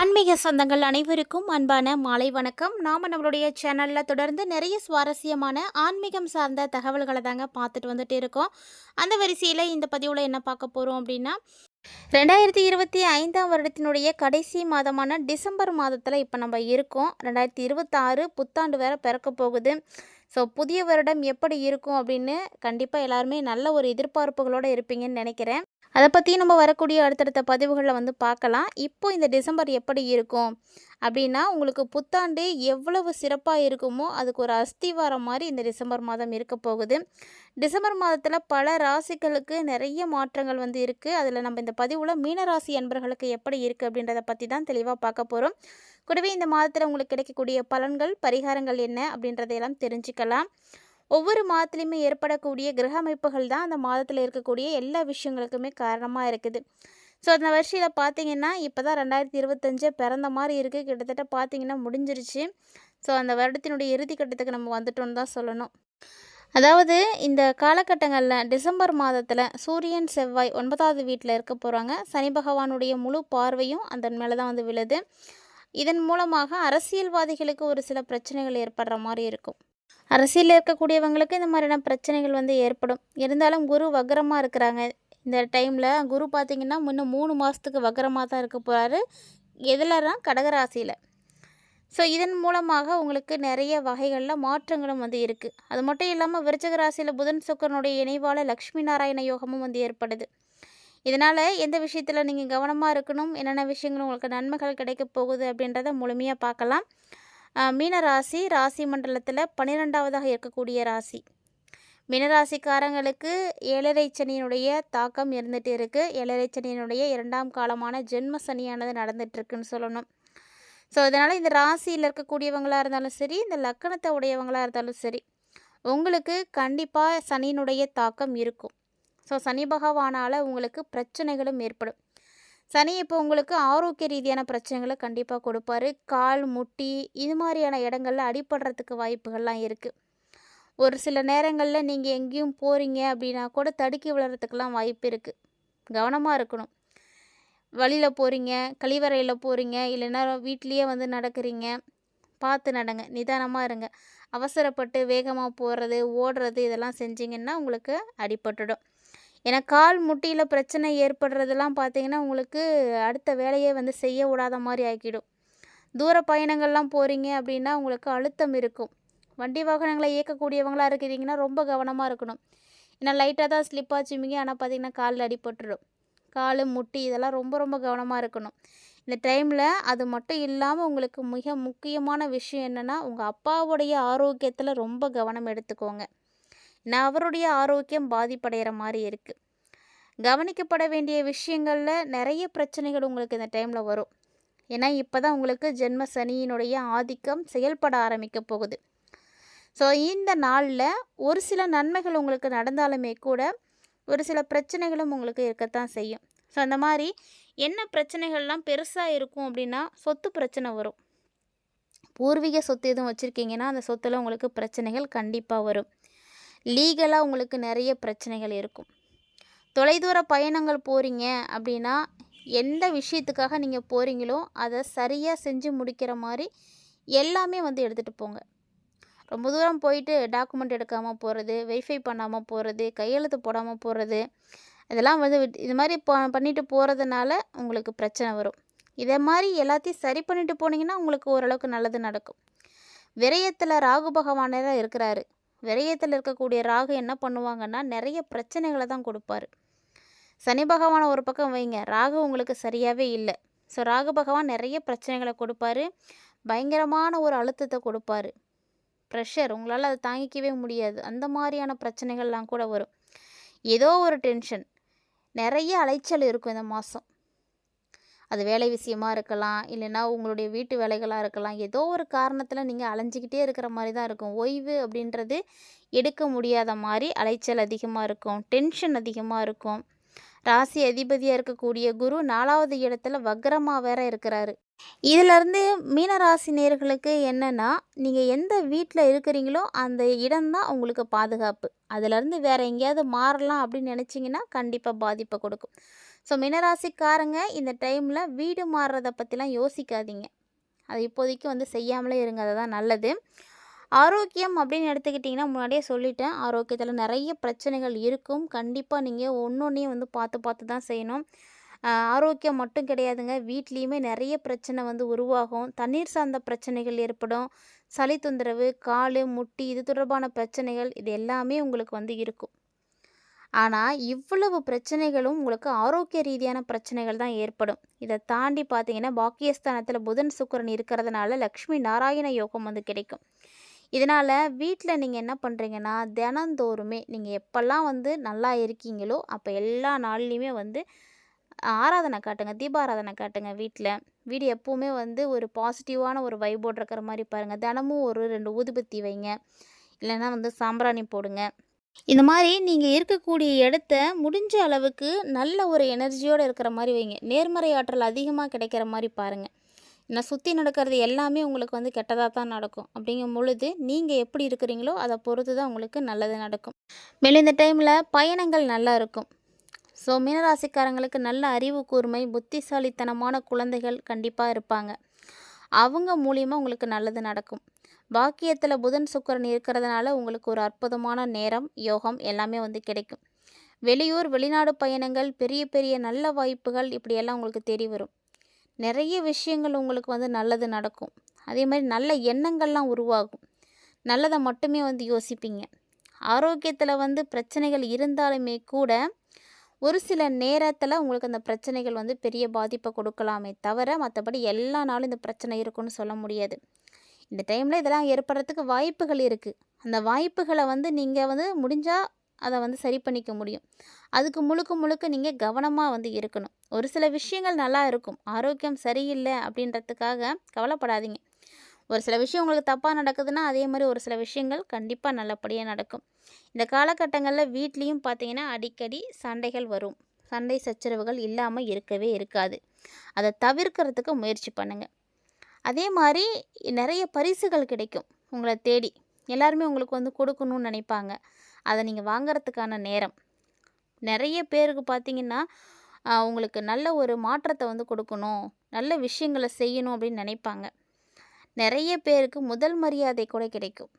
ஆன்மீக சொந்தங்கள் அனைவருக்கும் அன்பான மாலை வணக்கம். நாம் நம்மளுடைய சேனலில் தொடர்ந்து நிறைய சுவாரஸ்யமான ஆன்மீகம் சார்ந்த தகவல்களை தாங்க பார்த்துட்டு வந்துட்டு இருக்கோம். அந்த வரிசையில் இந்த பதிவில் என்ன பார்க்க போகிறோம் அப்படின்னா ரெண்டாயிரத்தி இருபத்தி ஐந்தாம் வருடத்தினுடைய கடைசி மாதமான டிசம்பர் மாதத்தில் இப்போ நம்ம இருக்கோம். ரெண்டாயிரத்தி இருபத்தாறு புத்தாண்டு வேற பிறக்க போகுது. ஸோ புதிய வருடம் எப்படி இருக்கும் அப்படின்னு கண்டிப்பாக எல்லாருமே நல்ல ஒரு எதிர்பார்ப்புகளோடு இருப்பீங்கன்னு நினைக்கிறேன். அதை பற்றி நம்ம வரக்கூடிய அடுத்தடுத்த பதிவுகளில் வந்து பார்க்கலாம் இப்போ இந்த டிசம்பர் எப்படி இருக்கும்? அப்படின்னா உங்களுக்கு புத்தாண்டு எவ்வளவு சிறப்பாக இருக்குமோ அதுக்கு ஒரு அஸ்திவாரம் மாதிரி இந்த டிசம்பர் மாதம் இருக்க போகுது. டிசம்பர் மாதத்தில் பல ராசிகளுக்கு நிறைய மாற்றங்கள் வந்து இருக்குது அதில் நம்ம இந்த பதிவில் மீனராசி அன்பர்களுக்கு எப்படி இருக்குது அப்படின்றத பற்றி தான் தெளிவாக பார்க்க போகிறோம் கூடவே இந்த மாதத்தில் உங்களுக்கு கிடைக்கக்கூடிய பலன்கள் பரிகாரங்கள் என்ன அப்படின்றதையெல்லாம் தெரிஞ்சுக்கலாம். ஒவ்வொரு மாதத்துலேயுமே ஏற்படக்கூடிய கிரக அமைப்புகள் தான் அந்த மாதத்தில் இருக்கக்கூடிய எல்லா விஷயங்களுக்குமே காரணமாக இருக்குது. ஸோ அந்த வருஷத்தில் பார்த்தீங்கன்னா இப்போ தான் ரெண்டாயிரத்தி இருபத்தஞ்சு பிறந்த மாதிரி இருக்குது கிட்டத்தட்ட பார்த்தீங்கன்னா முடிஞ்சிருச்சு. ஸோ அந்த வருடத்தினுடைய இறுதி கட்டத்துக்கு நம்ம வந்துட்டோம்னு தான் சொல்லணும். அதாவது இந்த காலகட்டங்களில் டிசம்பர் மாதத்தில் சூரியன் செவ்வாய் ஒன்பதாவது வீட்டில் இருக்க போகிறாங்க சனி பகவானுடைய முழு பார்வையும் அதன் மேலே தான் வந்து விழுது. இதன் மூலமாக அரசியல்வாதிகளுக்கு ஒரு சில பிரச்சனைகள் ஏற்படுற மாதிரி இருக்கும். அரசியலில் இருக்கக்கூடியவங்களுக்கு இந்த மாதிரியான பிரச்சனைகள் வந்து ஏற்படும். இருந்தாலும் குரு வக்கரமாக இருக்கிறாங்க. இந்த டைமில் குரு பார்த்திங்கன்னா முன்ன மூணு மாதத்துக்கு வக்கரமாக தான் இருக்க போகிறாரு எதுலனா கடகராசியில். ஸோ இதன் மூலமாக உங்களுக்கு நிறைய வகைகளில் மாற்றங்களும் வந்து இருக்குது அது மட்டும் இல்லாமல் விருச்சக ராசியில் புதன் சுக்கரனுடைய இணைவால் லக்ஷ்மி நாராயண யோகமும் வந்து ஏற்படுது. இதனால் எந்த விஷயத்தில் நீங்கள் கவனமாக இருக்கணும்? என்னென்ன விஷயங்கள் உங்களுக்கு நன்மைகள் கிடைக்க போகுது அப்படின்றத முழுமையாக பார்க்கலாம். மீன ராசி ராசி மண்டலத்தில் பன்னிரெண்டாவதாக இருக்கக்கூடிய ராசி. மீனராசிக்காரங்களுக்கு ஏழரை சனியினுடைய தாக்கம் இருந்துகிட்டு இருக்குது ஏழரை சனியினுடைய இரண்டாம் காலமான ஜென்ம சனியானது நடந்துகிட்ருக்குன்னு சொல்லணும். ஸோ இதனால் இந்த ராசியில் இருக்கக்கூடியவங்களாக இருந்தாலும் சரி இந்த லக்கணத்தை உடையவங்களாக இருந்தாலும் சரி உங்களுக்கு கண்டிப்பாக சனியினுடைய தாக்கம் இருக்கும். ஸோ சனி பகவானால் உங்களுக்கு பிரச்சனைகளும் ஏற்படும். சனி இப்போ உங்களுக்கு ஆரோக்கிய ரீதியான பிரச்சனைகளை கண்டிப்பாக கொடுப்பாரு. கால் முட்டி இது மாதிரியான இடங்கள்ல அடிபடுறதுக்கு வாய்ப்புகள்லாம் இருக்குது ஒரு சில நேரங்களில் நீங்கள் எங்கேயும் போகிறீங்க அப்படின்னா கூட தடுக்கி விழுறதுக்கெல்லாம் வாய்ப்பு இருக்குது கவனமாக இருக்கணும். வழியில் போகிறீங்க கழிவறையில் போகிறீங்க இல்லைன்னா வீட்லேயே வந்து நடக்கிறீங்க பார்த்து நடங்க நிதானமாக இருங்க. அவசரப்பட்டு வேகமாக போகிறது ஓடுறது இதெல்லாம் செஞ்சிங்கன்னா உங்களுக்கு அடிபட்டுடும். ஏன்னா கால் முட்டியில் பிரச்சனை ஏற்படுறதெல்லாம் பார்த்தீங்கன்னா உங்களுக்கு அடுத்த வேலையை வந்து செய்ய விடாத மாதிரி ஆக்கிடும் தூர பயணங்கள்லாம் போகிறீங்க அப்படின்னா உங்களுக்கு அழுத்தம் இருக்கும். வண்டி வாகனங்களை இயக்கக்கூடியவங்களாக இருக்கிறீங்கன்னா ரொம்ப கவனமாக இருக்கணும். ஏன்னா லைட்டாக தான் ஸ்லிப் ஆச்சுமிங்க ஆனால் பார்த்தீங்கன்னா காலில் அடிபட்டுடும் கால் முட்டி இதெல்லாம் ரொம்ப ரொம்ப கவனமாக இருக்கணும். இந்த டைமில் அது மட்டும் இல்லாமல் உங்களுக்கு மிக முக்கியமான விஷயம் என்னென்னா உங்கள் அப்பாவுடைய ஆரோக்கியத்தில் ரொம்ப கவனம் எடுத்துக்கோங்க. நான் அவருடைய ஆரோக்கியம் பாதிப்படைகிற மாதிரி இருக்குது கவனிக்கப்பட வேண்டிய விஷயங்களில் நிறைய பிரச்சனைகள் உங்களுக்கு இந்த டைமில் வரும். ஏன்னா இப்போ தான் உங்களுக்கு ஜென்ம சனியினுடைய ஆதிக்கம் செயல்பட ஆரம்பிக்க போகுது. ஸோ இந்த நாளில் ஒரு சில நன்மைகள் உங்களுக்கு நடந்தாலுமே கூட ஒரு சில பிரச்சனைகளும் உங்களுக்கு இருக்கத்தான் செய்யும். ஸோ அந்த மாதிரி என்ன பிரச்சனைகள்லாம் பெருசாக இருக்கும் அப்படின்னா சொத்து பிரச்சனை வரும். பூர்வீக சொத்து எதுவும் வச்சுருக்கீங்கன்னா அந்த சொத்தில் உங்களுக்கு பிரச்சனைகள் கண்டிப்பாக வரும். லீகலாக உங்களுக்கு நிறைய பிரச்சனைகள் இருக்கும். தொலைதூர பயணங்கள் போகிறீங்க அப்படின்னா எந்த விஷயத்துக்காக நீங்கள் போகிறீங்களோ அதை சரியாக செஞ்சு முடிக்கிற மாதிரி எல்லாமே வந்து எடுத்துகிட்டு போங்க. ரொம்ப தூரம் போயிட்டு டாக்குமெண்ட் எடுக்காமல் போகிறது வெரிஃபை பண்ணாமல் போகிறது கையெழுத்து போடாமல் போகிறது இதெல்லாம் வந்து இது மாதிரி ப பண்ணிட்டு போகிறதுனால உங்களுக்கு பிரச்சனை வரும். இதை மாதிரி எல்லாத்தையும் சரி பண்ணிட்டு போனீங்கன்னா உங்களுக்கு ஓரளவுக்கு நல்லது நடக்கும். விரயத்தில் ராகு பகவானராக இருக்கிறாரு. விரயத்தில் இருக்கக்கூடிய ராகு என்ன பண்ணுவாங்கன்னா நிறைய பிரச்சனைகளை தான் கொடுப்பாரு. சனி பகவானை ஒரு பக்கம் வைங்க. ராகு உங்களுக்கு சரியாகவே இல்லை. ஸோ ராகு பகவான் நிறைய பிரச்சனைகளை கொடுப்பாரு. பயங்கரமான ஒரு அழுத்தத்தை கொடுப்பாரு. ப்ரெஷர் உங்களால் அதை தாங்கிக்கவே முடியாது. அந்த மாதிரியான பிரச்சனைகள்லாம் கூட வரும். ஏதோ ஒரு டென்ஷன் நிறைய அலைச்சல் இருக்கும் இந்த மாதம் அது வேலை விஷயமா இருக்கலாம் இல்லைன்னா உங்களுடைய வீட்டு வேலைகளாக இருக்கலாம் ஏதோ ஒரு காரணத்தில் நீங்கள் அலைஞ்சிக்கிட்டே இருக்கிற மாதிரி தான் இருக்கும். ஓய்வு அப்படின்றது எடுக்க முடியாத மாதிரி அலைச்சல் அதிகமாக இருக்கும் டென்ஷன் அதிகமாக இருக்கும். ராசி அதிபதியாக இருக்கக்கூடிய குரு நாலாவது இடத்துல வக்ரமாக வேற இருக்கிறாரு. இதிலேருந்து மீனராசி நேர்களுக்கு என்னென்னா நீங்கள் எந்த வீட்டில் இருக்கிறீங்களோ அந்த இடம்தான் உங்களுக்கு பாதுகாப்பு. அதுலேருந்து வேறு எங்கேயாவது மாறலாம் அப்படின்னு நினச்சிங்கன்னா கண்டிப்பாக பாதிப்பை கொடுக்கும். ஸோ மினராசிக்காரங்க இந்த டைமில் வீடு மாறுறதை பற்றிலாம் யோசிக்காதீங்க. அது இப்போதைக்கு வந்து செய்யாமலே இருங்க அதுதான் நல்லது. ஆரோக்கியம் அப்படின்னு எடுத்துக்கிட்டிங்கன்னா முன்னாடியே சொல்லிட்டேன். ஆரோக்கியத்தில் நிறைய பிரச்சனைகள் இருக்கும். கண்டிப்பாக நீங்கள் ஒன்றொன்றையும் வந்து பார்த்து பார்த்து தான் செய்யணும். ஆரோக்கியம் மட்டும் கிடையாதுங்க. வீட்லேயுமே நிறைய பிரச்சனை வந்து உருவாகும். தண்ணீர் சார்ந்த பிரச்சனைகள் ஏற்படும். சளி தொந்தரவு கால் முட்டி இது தொடர்பான பிரச்சனைகள் இது எல்லாமே உங்களுக்கு வந்து இருக்கும். ஆனால் இவ்வளவு பிரச்சனைகளும் உங்களுக்கு ஆரோக்கிய ரீதியான பிரச்சனைகள் தான் ஏற்படும். இதை தாண்டி பார்த்தீங்கன்னா பாக்கியஸ்தானத்தில் புதன் சுக்கரன் இருக்கிறதுனால லக்ஷ்மி நாராயண யோகம் வந்து கிடைக்கும். இதனால் வீட்டில் நீங்கள் என்ன பண்ணுறீங்கன்னா தினந்தோறுமே நீங்கள் எப்போல்லாம் வந்து நல்லா இருக்கீங்களோ அப்போ எல்லா நாள்லேயுமே வந்து ஆராதனை காட்டுங்க தீபாராதனை காட்டுங்க வீட்டில் வீடு எப்போவுமே வந்து ஒரு பாசிட்டிவான ஒரு வைபோட் இருக்கிற மாதிரி பாருங்கள் தினமும் ஒரு ரெண்டு ஊதுபத்தி வைங்க. இல்லைன்னா வந்து சாம்பிராணி போடுங்க. இந்த மாதிரி நீங்கள் இருக்கக்கூடிய இடத்த முடிஞ்ச அளவுக்கு நல்ல ஒரு எனர்ஜியோடு இருக்கிற மாதிரி வைங்க. நேர்மறை ஆற்றல் அதிகமாக கிடைக்கிற மாதிரி பாருங்கள் நான் சுற்றி நடக்கிறது எல்லாமே உங்களுக்கு வந்து கெட்டதாக தான் நடக்கும். அப்படிங்கும் பொழுது நீங்கள் எப்படி இருக்கிறீங்களோ அதை பொறுத்து தான் உங்களுக்கு நல்லது நடக்கும். மேலும் இந்த டைமில் பயணங்கள் நல்லா இருக்கும். ஸோ மீனராசிக்காரங்களுக்கு நல்ல அறிவு கூர்மை புத்திசாலித்தனமான குழந்தைகள் கண்டிப்பாக இருப்பாங்க. அவங்க மூலியமாக உங்களுக்கு நல்லது நடக்கும். பாக்கியத்தில் புதன் சுக்கரன் இருக்கிறதுனால உங்களுக்கு ஒரு அற்புதமான நேரம் யோகம் எல்லாமே வந்து கிடைக்கும். வெளியூர் வெளிநாடு பயணங்கள் பெரிய பெரிய நல்ல வாய்ப்புகள் இப்படியெல்லாம் உங்களுக்கு தேடி வரும். நிறைய விஷயங்கள் உங்களுக்கு வந்து நல்லது நடக்கும். அதே மாதிரி நல்ல எண்ணங்கள்லாம் உருவாகும். நல்லதை மட்டுமே வந்து யோசிப்பீங்க. ஆரோக்கியத்தில் வந்து பிரச்சனைகள் இருந்தாலுமே கூட ஒரு சில நேரத்தில் உங்களுக்கு அந்த பிரச்சனைகள் வந்து பெரிய பாதிப்பை கொடுக்கலாமே தவிர மற்றபடி எல்லா நாளும் இந்த பிரச்சனை இருக்குன்னு சொல்ல முடியாது. இந்த டைமில் இதெல்லாம் ஏற்படுறதுக்கு வாய்ப்புகள் இருக்குது அந்த வாய்ப்புகளை வந்து நீங்கள் வந்து முடிஞ்சால் அதை வந்து சரி பண்ணிக்க முடியும். அதுக்கு முழுக்க முழுக்க நீங்கள் கவனமாக வந்து இருக்கணும். ஒரு சில விஷயங்கள் நல்லா இருக்கும். ஆரோக்கியம் சரியில்லை அப்படின்றதுக்காக கவலைப்படாதீங்க. ஒரு சில விஷயம் உங்களுக்கு தப்பாக நடக்குதுன்னா அதே மாதிரி ஒரு சில விஷயங்கள் கண்டிப்பாக நல்லபடியாக நடக்கும். இந்த காலகட்டங்களில் வீட்லேயும் பார்த்தீங்கன்னா அடிக்கடி சண்டைகள் வரும். சண்டை சச்சரவுகள் இல்லாமல் இருக்கவே இருக்காது. அதை தவிர்க்கிறதுக்கு முயற்சி பண்ணுங்கள் அதே மாதிரி நிறைய பரிசுகள் கிடைக்கும் உங்களை தேடி. எல்லாருமே உங்களுக்கு வந்து கொடுக்கணும்னு நினைப்பாங்க. அதை நீங்கள் வாங்கிறதுக்கான நேரம். நிறைய பேருக்கு பார்த்தீங்கன்னா உங்களுக்கு நல்ல ஒரு மாற்றத்தை வந்து கொடுக்கணும். நல்ல விஷயங்களை செய்யணும் அப்படின்னு நினைப்பாங்க. நிறைய பேருக்கு முதல் மரியாதை கூட கிடைக்கும்.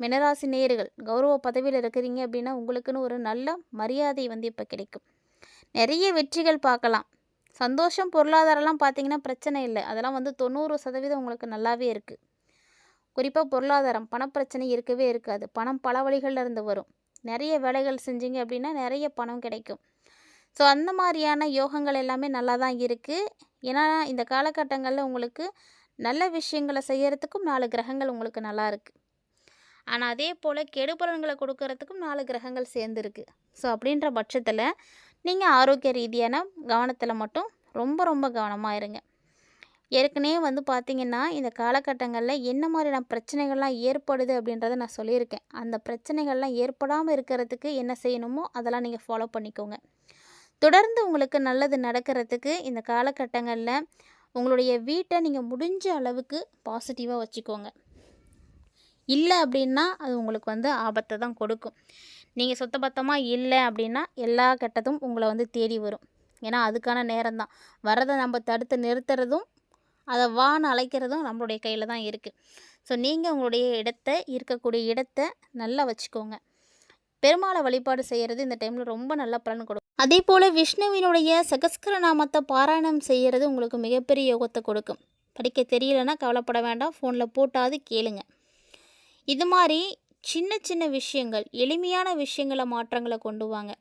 மினராசி நேயர்கள் கௌரவ பதவியில் இருக்கிறீங்க அப்படின்னா உங்களுக்குன்னு ஒரு நல்ல மரியாதை வந்து இப்போ கிடைக்கும். நிறைய வெற்றிகள் பார்க்கலாம். சந்தோஷம் பொருளாதாரம்லாம் பார்த்தீங்கன்னா பிரச்சனை இல்லை. அதெல்லாம் வந்து தொண்ணூறு சதவீதம் உங்களுக்கு நல்லாவே இருக்குது குறிப்பாக பொருளாதாரம் பணப்பிரச்சனை இருக்கவே இருக்காது. பணம் பல வழிகளில் இருந்து வரும். நிறைய வேலைகள் செஞ்சீங்க அப்படின்னா நிறைய பணம் கிடைக்கும். ஸோ அந்த மாதிரியான யோகங்கள் எல்லாமே நல்லா தான் இருக்குது ஏன்னா இந்த காலகட்டங்களில் உங்களுக்கு நல்ல விஷயங்களை செய்கிறதுக்கும் நாலு கிரகங்கள் உங்களுக்கு நல்லா இருக்குது ஆனால் அதே போல் கெடுபலன்களை கொடுக்கறதுக்கும் நாலு கிரகங்கள் சேர்ந்துருக்கு ஸோ அப்படின்ற பட்சத்தில் நீங்கள் ஆரோக்கிய ரீதியான கவனத்தில் மட்டும் ரொம்ப ரொம்ப கவனமாக இருங்க. ஏற்கனவே வந்து பார்த்திங்கன்னா இந்த காலகட்டங்களில் என்ன மாதிரியான பிரச்சனைகள்லாம் ஏற்படுது அப்படின்றத நான் சொல்லியிருக்கேன். அந்த பிரச்சனைகள்லாம் ஏற்படாமல் இருக்கிறதுக்கு என்ன செய்யணுமோ அதெல்லாம் நீங்கள் ஃபாலோ பண்ணிக்கோங்க. தொடர்ந்து உங்களுக்கு நல்லது நடக்கிறதுக்கு இந்த காலகட்டங்களில் உங்களுடைய வீட்டை நீங்கள் முடிஞ்ச அளவுக்கு பாசிட்டிவாக வச்சுக்கோங்க. இல்லை அப்படின்னா அது உங்களுக்கு வந்து ஆபத்தை தான் கொடுக்கும். நீங்கள் சுத்தபத்தமாக இல்லை அப்படின்னா எல்லா கெட்டதும் உங்களை வந்து தேடி வரும். ஏன்னா அதுக்கான நேரம் தான் வரதை நம்ம தடுத்து நிறுத்துறதும் அதை வான்னு அழைக்கிறதும் நம்மளுடைய கையில் தான் இருக்குது ஸோ நீங்கள் உங்களுடைய இடத்த இருக்கக்கூடிய இடத்த நல்லா வச்சுக்கோங்க. பெருமாளை வழிபாடு செய்கிறது இந்த டைமில் ரொம்ப நல்ல பலன் கொடுக்கும் அதே போல் விஷ்ணுவினுடைய சகஸ்கர நாமத்தை பாராயணம் செய்கிறது உங்களுக்கு மிகப்பெரிய யோகத்தை கொடுக்கும். படிக்க தெரியலன்னா கவலைப்பட வேண்டாம். ஃபோனில் போட்டாது கேளுங்க. இது மாதிரி சின்ன சின்ன விஷயங்கள் எளிமையான விஷயங்களை மாற்றங்களை கொண்டு வாங்க.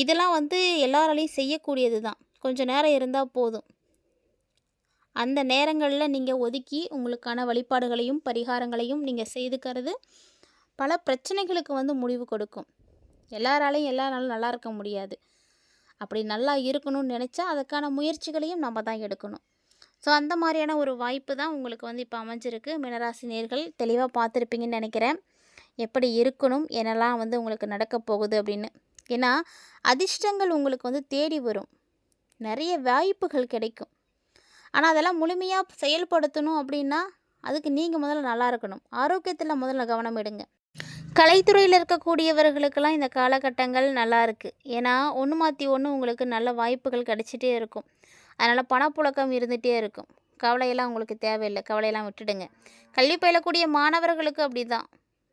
இதெல்லாம் வந்து எல்லாராலையும் செய்யக்கூடியது தான். கொஞ்சம் நேரம் இருந்தால் போதும். அந்த நேரங்களில் நீங்கள் ஒதுக்கி உங்களுக்கான வழிபாடுகளையும் பரிகாரங்களையும் நீங்கள் செய்துக்கிறது பல பிரச்சனைகளுக்கு வந்து முடிவு கொடுக்கும். எல்லாராலையும் எல்லா நாளும் நல்லா இருக்க முடியாது. அப்படி நல்லா இருக்கணும்னு நினச்சா அதுக்கான முயற்சிகளையும் நம்ம தான் எடுக்கணும். ஸோ அந்த மாதிரியான ஒரு வாய்ப்பு தான் உங்களுக்கு வந்து இப்போ அமைஞ்சிருக்கு. மினராசி நேர்கள் தெளிவாக பார்த்துருப்பீங்கன்னு நினைக்கிறேன். எப்படி இருக்கணும்? என்னெல்லாம் வந்து உங்களுக்கு நடக்க போகுது அப்படின்னு. ஏன்னா அதிர்ஷ்டங்கள் உங்களுக்கு வந்து தேடி வரும். நிறைய வாய்ப்புகள் கிடைக்கும். ஆனால் அதெல்லாம் முழுமையாக செயல்படுத்தணும் அப்படின்னா அதுக்கு நீங்கள் முதல்ல நல்லா இருக்கணும். ஆரோக்கியத்தில் முதல்ல கவனம் எடுங்க. கலைத்துறையில் இருக்கக்கூடியவர்களுக்கெல்லாம் இந்த காலகட்டங்கள் நல்லா இருக்குது ஏன்னா ஒன்று மாற்றி ஒன்று உங்களுக்கு நல்ல வாய்ப்புகள் கிடைச்சிட்டே இருக்கும். அதனால் பணப்புழக்கம் இருந்துகிட்டே இருக்கும். கவலையெல்லாம் உங்களுக்கு தேவையில்லை. கவலையெல்லாம் விட்டுடுங்க. கல்வி பயிலக்கூடிய மாணவர்களுக்கு அப்படி தான்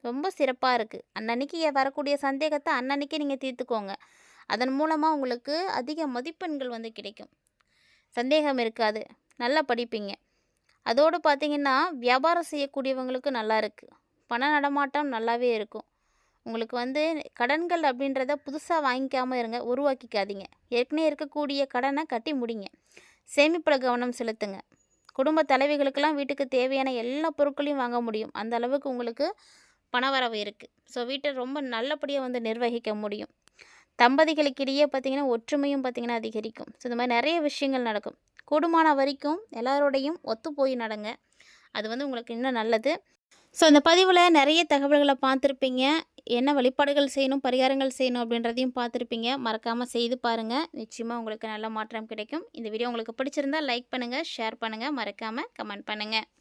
ரொம்ப சிறப்பாக இருக்குது அன்னன்னைக்கு வரக்கூடிய சந்தேகத்தை அன்னன்னைக்கு நீங்கள் தீர்த்துக்கோங்க. அதன் மூலமாக உங்களுக்கு அதிக மதிப்பெண்கள் வந்து கிடைக்கும். சந்தேகம் இருக்காது. நல்லா படிப்பீங்க. அதோடு பார்த்தீங்கன்னா வியாபாரம் செய்யக்கூடியவங்களுக்கு நல்லா இருக்குது பண நடமாட்டம் நல்லாவே இருக்கும். உங்களுக்கு வந்து கடன்கள் அப்படின்றத புதுசாக வாங்கிக்காமல் இருங்க உருவாக்கிக்காதீங்க. ஏற்கனவே இருக்கக்கூடிய கடனை கட்டி முடிங்க. சேமிப்பில் கவனம் செலுத்துங்க. குடும்ப தலைவிகளுக்கெல்லாம் வீட்டுக்கு தேவையான எல்லா பொருட்களையும் வாங்க முடியும். அந்த அளவுக்கு உங்களுக்கு பணவரவு இருக்குது ஸோ வீட்டை ரொம்ப நல்லபடியாக வந்து நிர்வகிக்க முடியும். தம்பதிகளுக்கிடையே பார்த்திங்கன்னா ஒற்றுமையும் பார்த்திங்கன்னா அதிகரிக்கும். ஸோ இந்த மாதிரி நிறைய விஷயங்கள் நடக்கும். கூடுமான வரைக்கும் எல்லாரோடையும் ஒத்து போய் நடங்க. அது வந்து உங்களுக்கு இன்னும் நல்லது. ஸோ இந்த பதிவில் நிறைய தகவல்களை பார்த்துருப்பீங்க. என்ன வழிபாடுகள் செய்யணும் பரிகாரங்கள் செய்யணும் அப்படின்றதையும் பார்த்துருப்பீங்க. மறக்காமல் செய்து பாருங்கள் நிச்சயமாக உங்களுக்கு நல்ல மாற்றம் கிடைக்கும். இந்த வீடியோ உங்களுக்கு பிடிச்சிருந்தா லைக் பண்ணுங்கள் ஷேர் பண்ணுங்கள் மறக்காமல் கமெண்ட் பண்ணுங்கள்